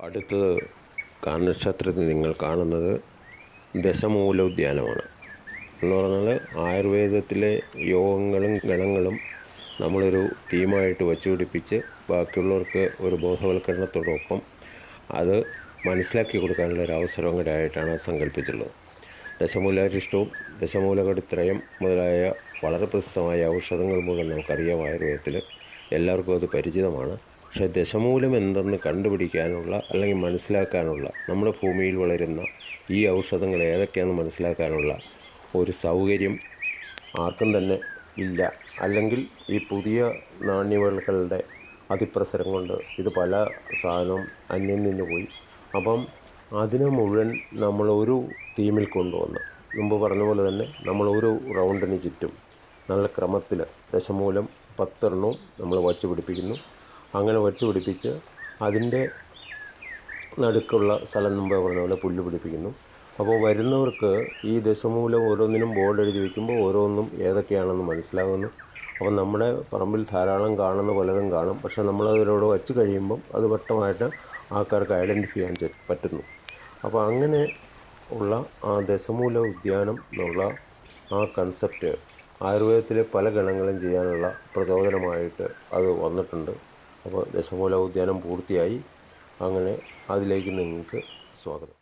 അടുത്തത് കാനക്ഷത്രത്തിൽ നിങ്ങൾ കാണുന്നത് ദശമൂലോദ്യാനമാണ്. എന്ന് പറഞ്ഞാൽ ആയുർവേദത്തിലെ യോഗങ്ങളും ഗണങ്ങളും നമ്മളൊരു തീമായിട്ട് വച്ചുപിടിപ്പിച്ച് ബാക്കിയുള്ളവർക്ക് ഒരു ബോധവൽക്കരണത്തോടൊപ്പം അത് മനസ്സിലാക്കി കൊടുക്കാനുള്ള ഒരു അവസരം കൂടെ ആയിട്ടാണ് സങ്കല്പിച്ചുള്ളത് ദശമൂലാരിഷ്ടവും ദശമൂലകടിത്രയം മുതലായ വളരെ പ്രശസ്തമായ ഔഷധങ്ങൾ മൂലം നമുക്കറിയാം ആയുർവേദത്തിൽ എല്ലാവർക്കും അത് പരിചിതമാണ്. പക്ഷേ ദശമൂലം എന്തെന്ന് കണ്ടുപിടിക്കാനുള്ള അല്ലെങ്കിൽ മനസ്സിലാക്കാനുള്ള നമ്മുടെ ഭൂമിയിൽ വളരുന്ന ഈ ഔഷധങ്ങൾ ഏതൊക്കെയാണെന്ന് മനസ്സിലാക്കാനുള്ള ഒരു സൗകര്യം ആർക്കും തന്നെ ഇല്ല. അല്ലെങ്കിൽ ഈ പുതിയ നാണ്യവിളകളുടെ അതിപ്രസരം കൊണ്ട് ഇത് പല സാധനവും അന്യം നിന്ന് പോയി. അപ്പം അതിനെ മുഴുവൻ നമ്മളൊരു തീമിൽ കൊണ്ടുവന്ന് മുമ്പ് പറഞ്ഞ പോലെ തന്നെ നമ്മളൊരു റൗണ്ടിന് ചുറ്റും നല്ല ക്രമത്തിൽ ദശമൂലം പത്തെണ്ണവും നമ്മൾ വച്ച് പിടിപ്പിക്കുന്നു. അങ്ങനെ വച്ച് പിടിപ്പിച്ച് അതിന്റെ നടുക്കുള്ള സ്ഥലം മുമ്പേ പറഞ്ഞ പോലെ പുല്ല് പിടിപ്പിക്കുന്നു. അപ്പോൾ വരുന്നവർക്ക് ഈ ദശമൂലം ഓരോന്നിനും ബോർഡ് എഴുതി വയ്ക്കുമ്പോൾ ഓരോന്നും ഏതൊക്കെയാണെന്ന് മനസ്സിലാകുന്നു. അപ്പോൾ നമ്മുടെ പറമ്പിൽ ധാരാളം കാണുന്ന പലതും കാണും. പക്ഷേ നമ്മളതിലൂടെ വച്ച് കഴിയുമ്പം അത് വ്യക്തമായിട്ട് ആൾക്കാർക്ക് ഐഡന്റിഫൈ ചെയ്യാൻ പറ്റുന്നു. അപ്പോൾ അങ്ങനെ ഉള്ള ആ ദശമൂല ഉദ്യാനം എന്നുള്ള ആ കൺസെപ്റ്റ് ആയുർവേദത്തിലെ പല ഗണങ്ങളും ചെയ്യാനുള്ള പ്രചോദനമായിട്ട് അത് വന്നിട്ടുണ്ട്. അപ്പോൾ ദശമൂല ഉദ്യാനം പൂർത്തിയായി. അങ്ങനെ അതിലേക്ക് നിങ്ങൾക്ക് സ്വാഗതം.